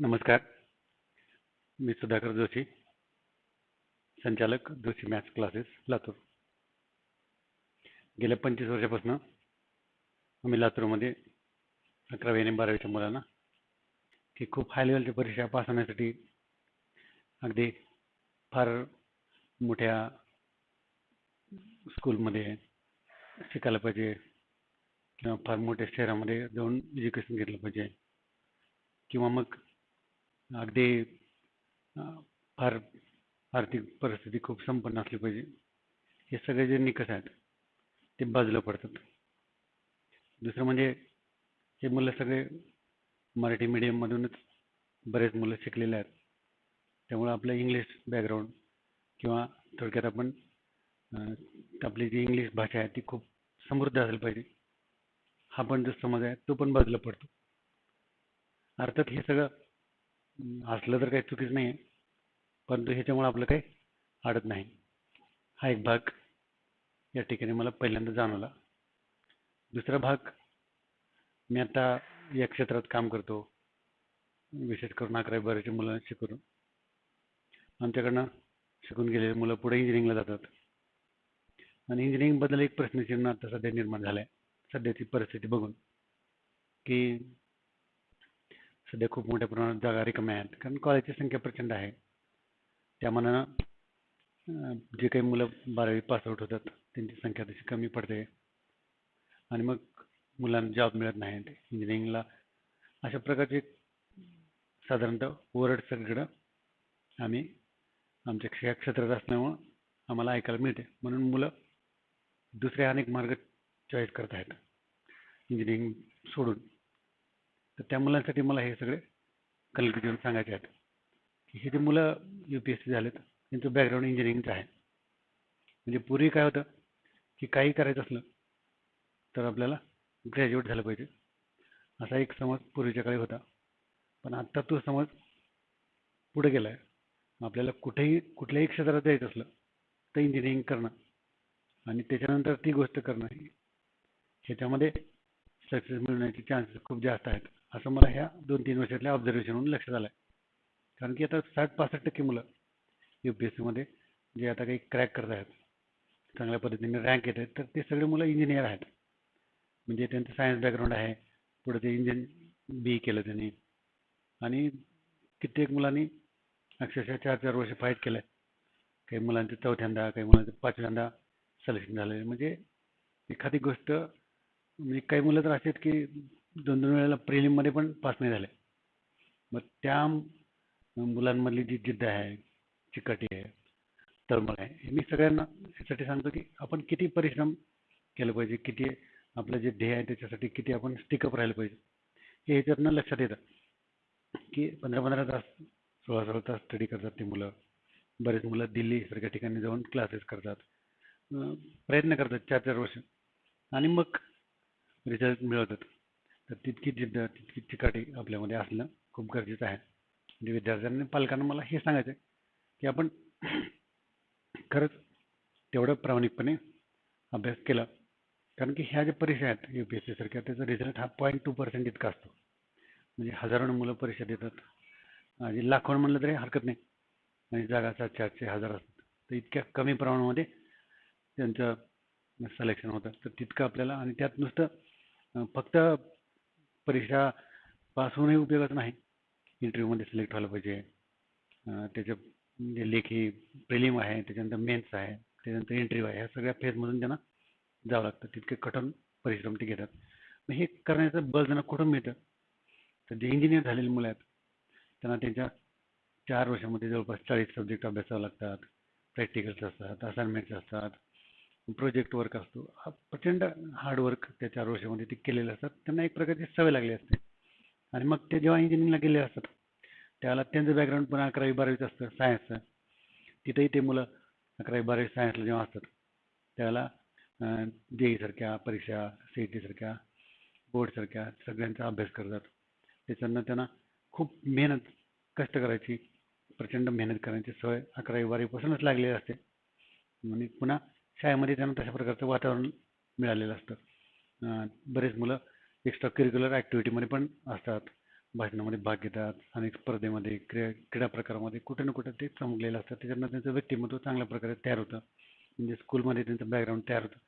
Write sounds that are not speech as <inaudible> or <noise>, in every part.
नमस्कार. मी सुधाकर जोशी संचालक Joshi maths classes Latur. गेल्या पंचवीस वर्षापासून आम्ही लातूरमध्ये अकरावी आणि बारावीच्या मुलांना की खूप हाय लेवलच्या परीक्षा पास होण्यासाठी अगदी फार मोठ्या स्कूलमध्ये शिकायला पाहिजे किंवा फार मोठ्या शहरामध्ये जाऊन एज्युकेशन घेतलं पाहिजे. किंवा मग अगदी फार आर्थिक परिस्थिती खूप संपन्न असली पाहिजे. हे सगळे जे निकष आहेत ते बाजूला पडतात. दुसरं म्हणजे हे मुलं सगळे मराठी मीडियममधूनच बरेच मुलं शिकलेले आहेत. त्यामुळं आपलं इंग्लिश बॅकग्राऊंड किंवा थोडक्यात आपण आपली जी इंग्लिश भाषा आहे ती खूप समृद्ध असायला पाहिजे. हा पण जो समज आहे तो पण बाजूला पडतो. अर्थात हे सगळं असलं तर काही चुकीचं नाही आहे परंतु ह्याच्यामुळे आपलं काही अडत नाही. हा एक भाग या ठिकाणी मला पहिल्यांदा जाणवला. दुसरा भाग मी आता या क्षेत्रात काम करतो. विशेष करून अकरावी बाराच्या मुलांना शिकून आमच्याकडनं शिकून गेलेले मुलं पुढे इंजिनिअरिंगला जातात. आणि इंजिनिअरिंगबद्दल एक प्रश्नचिन्ह आता सध्या निर्माण झालंय. सध्याची परिस्थिती बघून की सध्या खूप मोठ्या प्रमाणात जागा रिकाम्या आहेत. कारण कॉलेजची संख्या प्रचंड आहे. त्यामानानं जे काही मुलं बारावी पास आउट होतात त्यांची संख्या तशी कमी पडते. आणि मग मुलांना जॉब मिळत नाहीत इंजिनिअरिंगला अशा प्रकारचे साधारणतः ओरड सगळीकडं आम्ही आमच्या क्ष- या क्षेत्रात असल्यामुळं आम्हाला ऐकायला मिळते. म्हणून मुलं दुसरे अनेक मार्ग चॉईस करत आहेत. इंजिनिअरिंग सोडून. तर त्या मुलांसाठी मला हे सगळे कलकी देऊन सांगायचे आहेत. की हे जे मुलं यू पी एस सी झालेत त्यांचं बॅकग्राऊंड इंजिनिअरिंगचं आहे. म्हणजे पूर्वी काय होतं की काही करायचं असलं तर आपल्याला ग्रॅज्युएट झालं पाहिजे. असा एक समज पूर्वीच्या काळी होता. पण आत्ता तो समज पुढे गेला आहे आपल्याला कुठेही कुठल्याही क्षेत्रात जायचं असलं तर इंजिनिअरिंग करणं आणि त्याच्यानंतर ती गोष्ट करणं ह्याच्यामध्ये सक्सेस मिळण्याचे चान्सेस खूप जास्त आहेत. असं मला ह्या दोन तीन वर्षातल्या ऑब्झर्वेशनवरून लक्षात आलं आहे कारण की आता साठ पासष्ट टक्के मुलं यू पी एस सीमध्ये जे आता काही क्रॅक करत आहेत चांगल्या पद्धतीने रँक येत आहेत तर ते सगळे मुलं इंजिनियर आहेत. म्हणजे त्यांचं सायन्स बॅकग्राऊंड आहे पुढे ते इंजिन बी केलं त्यांनी. आणि कित्येक मुलांनी अक्षरशः चार चार वर्ष फाईट केलं काही मुलांचं चौथ्यांदा काही मुलांचं पाचव्यांदा सिलेक्शन झालेलं म्हणजे एखादी गोष्ट म्हणजे काही मुलं तर असे आहेत की दोन दोन वेळेला प्रिलिममध्ये पण पास नाही झाले. मग त्या मुलांमधली जी जिद्द आहे चिकाटी आहे तळमळ आहे हे मी सगळ्यांना यासाठी सांगतो की आपण किती परिश्रम केलं पाहिजे किती आपलं जे ध्येय आहे त्याच्यासाठी किती आपण स्टिकअप राहिलं पाहिजे हे ह्याच्यातनं लक्षात येतं. की पंधरा पंधरा तास सोळा सोळा तास स्टडी करतात ती मुलं. बरेच मुलं दिल्ली सारख्या ठिकाणी जाऊन क्लासेस करतात. प्रयत्न करतात चार चार वर्ष. आणि मग रिझल्ट मिळवतात. तर तितकी जिद्द तितकी चिकाटी आपल्यामध्ये असणं खूप गरजेचं आहे. म्हणजे विद्यार्थ्यांनी पालकांना मला हे सांगायचं आहे की आपण <clears throat> खरंच तेवढं प्रामाणिकपणे अभ्यास केला. कारण की ह्या ज्या परीक्षा आहेत यू पी एस सी सारख्या त्याचा रिझल्ट हा पॉईंट टू पर्सेंट इतका असतो. म्हणजे हजारोनं मुलं परीक्षा देतात. आणि लाखोन म्हणलं तरी हरकत नाही. आणि जागा सातशे आठशे हजार असतात. तर इतक्या कमी प्रमाणामध्ये त्यांचं सिलेक्शन होतं. तर तितकं आपल्याला आणि त्यात नुसतं फक्त परीक्षा पास होणंही उपयोगाचं नाही. इंटरव्ह्यूमध्ये सिलेक्ट व्हायला पाहिजे. त्याच्या म्हणजे लेखी प्रिलिम आहे त्याच्यानंतर मेन्स आहे त्याच्यानंतर इंटरव्ह्यू आहे ह्या सगळ्या फेजमधून त्यांना जावं लागतं. तितके कठोर परिश्रम ते घेतात. मग हे करण्याचं बळ त्यांना कुठून मिळतं? तर जे इंजिनियर झालेली मुलं आहेत त्यांना त्यांच्या चार वर्षामध्ये जवळपास चाळीस सब्जेक्ट अभ्यासावं लागतात. प्रॅक्टिकल्स असतात असाइनमेंट्स असतात. प्रोजेक्ट वर्क असतो. हा प्रचंड हार्डवर्क त्या चार वर्षामध्ये ते केलेले असतात. त्यांना एक प्रकारची सवय लागली असते. आणि मग ते जेव्हा इंजिनिअरिंगला गेले असतात त्याला त्यांचं बॅकग्राऊंड पण अकरावी बारावीचं असतं सायन्सचं तिथेही ते मुलं अकरावी बारावी सायन्सला जेव्हा असतात त्याला जेईसारख्या परीक्षा सी ई टीसारख्या बोर्डसारख्या सगळ्यांचा अभ्यास करतात. त्याच्यानं त्यांना खूप मेहनत कष्ट करायची प्रचंड मेहनत करण्याची सवय अकरावी बारावीपासूनच लागलेली असते. आणि पुन्हा शाळेमध्ये त्यांना तशा प्रकारचं वातावरण मिळालेलं असतं. बरेच मुलं एक्स्ट्रा करिक्युलर ॲक्टिव्हिटीमध्ये पण असतात. भाषणामध्ये भाग घेतात अनेक स्पर्धेमध्ये क्रीडा क्रीडा प्रकारामध्ये कुठे ना कुठे ते चमकलेलं असतात त्याच्यातनं त्यांचं व्यक्तिमत्व चांगल्या प्रकारे तयार होतं. म्हणजे स्कूलमध्ये त्यांचं बॅकग्राऊंड तयार होतं.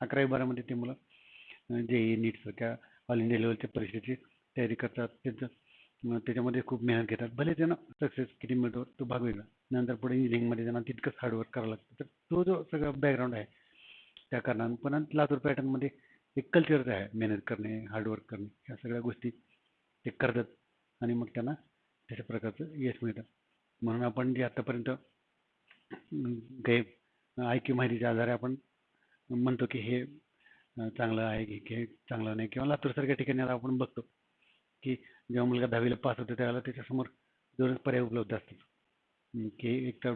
अकरावी बारामध्ये ते मुलं जे ई नीटसारख्या ऑल इंडिया लेवलच्या परीक्षेची तयारी करतात. त्यांचं मग त्याच्यामध्ये खूप मेहनत घेतात. भले त्यांना सक्सेस किती मिळतो तो भाग वेगळा. नंतर पुढे इंजिनिअरिंगमध्ये त्यांना तितकंच हार्डवर्क करावं लागतं. तर तो जो सगळा बॅकग्राऊंड आहे त्या कारणानं पण लातूर पॅटर्नमध्ये एक कल्चरच आहे मेहनत करणे हार्डवर्क करणे ह्या सगळ्या गोष्टी ते करतात आणि मग त्यांना तशा प्रकारचं यश मिळतं. म्हणून आपण जे आतापर्यंत काही ऐकी माहितीच्या आधारे आपण म्हणतो की हे चांगलं आहे की हे चांगलं नाही किंवा लातूरसारख्या ठिकाणी आपण बघतो की जेव्हा मुलगा दहावीला पास होतो त्यावेळेला त्याच्यासमोर दोनच पर्याय उपलब्ध असतात. की एक तर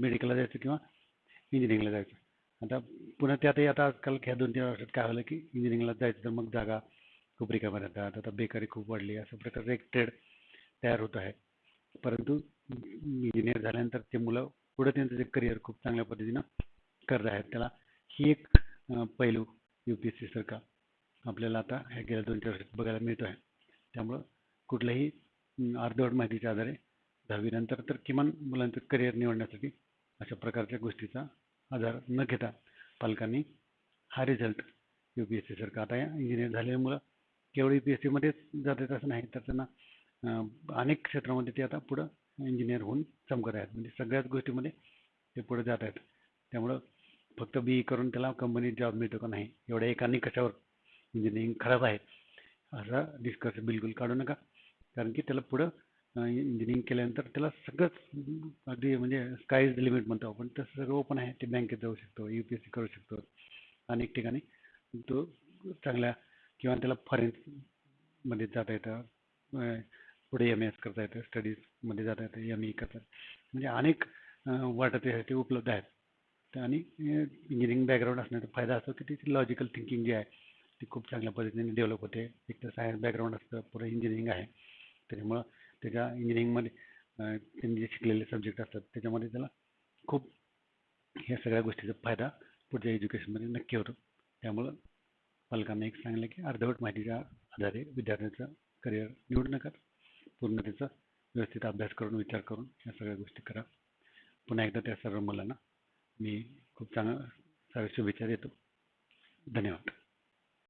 मेडिकलला जायचं किंवा इंजिनिअरिंगला जायचं. आता पुन्हा त्यातही आता आजकाल ह्या दोन तीन वर्षात काय झालं की इंजिनिअरिंगला जायचं तर मग जागा खूप रिकाम्या राहतात. आता बेकारी खूप वाढली अशा प्रकारचं एक ट्रेड तयार होत आहे. परंतु इंजिनियर झाल्यानंतर ते मुलं पुढे त्यांचं जे करिअर खूप चांगल्या पद्धतीनं करत आहेत त्याला ही एक पैलू यू पी एस सी सरकार आपल्याला आता ह्या गेल्या दोन चार वर्षात बघायला मिळतो आहे त्यामुळं कुठल्याही अर्धवट माहितीच्या आधारे दहावीनंतर तर किमान मुलांचं करिअर निवडण्यासाठी अशा प्रकारच्या गोष्टीचा आधार न घेता पालकांनी हा रिझल्ट यू पी एस सी सारखा. आता इंजिनियर झालेल्या मुलं केवळ यू पी एस सीमध्येच जातात असं नाही तर त्यांना अनेक क्षेत्रामध्ये ते आता पुढं इंजिनियर होऊन चमकत आहेत. म्हणजे सगळ्याच गोष्टीमध्ये ते पुढे जात आहेत. त्यामुळं फक्त बी ई करून त्याला कंपनीत जॉब मिळतो का नाही एवढ्या एकाने कशावर इंजिनिअरिंग खराब आहे असा डिस्कस बिलकुल काढू नका. कारण की त्याला पुढं इंजिनिअरिंग केल्यानंतर त्याला सगळंच अगदी म्हणजे स्काय इज द लिमिट म्हणतो आपण. तसं सगळं ओपन आहे ते बँकेत जाऊ शकतो यू पी एस सी करू शकतो अनेक ठिकाणी. तो चांगल्या किंवा त्याला फॉरेनमध्ये जाता येतं पुढे एम एस करता येतं स्टडीजमध्ये जाता येतं एम ई करता म्हणजे अनेक वाटा त्यासाठी उपलब्ध आहेत. आणि इंजिनिअरिंग बॅकग्राऊंड असण्याचा फायदा असतो की त्याची लॉजिकल थिंकिंग जी आहे ती खूप चांगल्या पद्धतीने डेव्हलप होते. एक तर सायन्स बॅकग्राऊंड असतं पुढे इंजिनिअरिंग आहे. त्याच्यामुळं त्याच्या इंजिनिअरिंगमध्ये त्यांनी जे शिकलेले सब्जेक्ट असतात त्याच्यामध्ये त्याला खूप ह्या सगळ्या गोष्टीचा फायदा पुढच्या एज्युकेशनमध्ये नक्की होतो. त्यामुळं पालकांना एक सांगितलं की अर्धवट माहितीच्या आधारे विद्यार्थ्यांचं करिअर निवडू नका. पूर्ण त्याचा व्यवस्थित अभ्यास करून विचार करून या सगळ्या गोष्टी करा. पुन्हा एकदा त्या सर्व मुलांना मी खूप चांगलं साऱ्या शुभेच्छा देतो. धन्यवाद.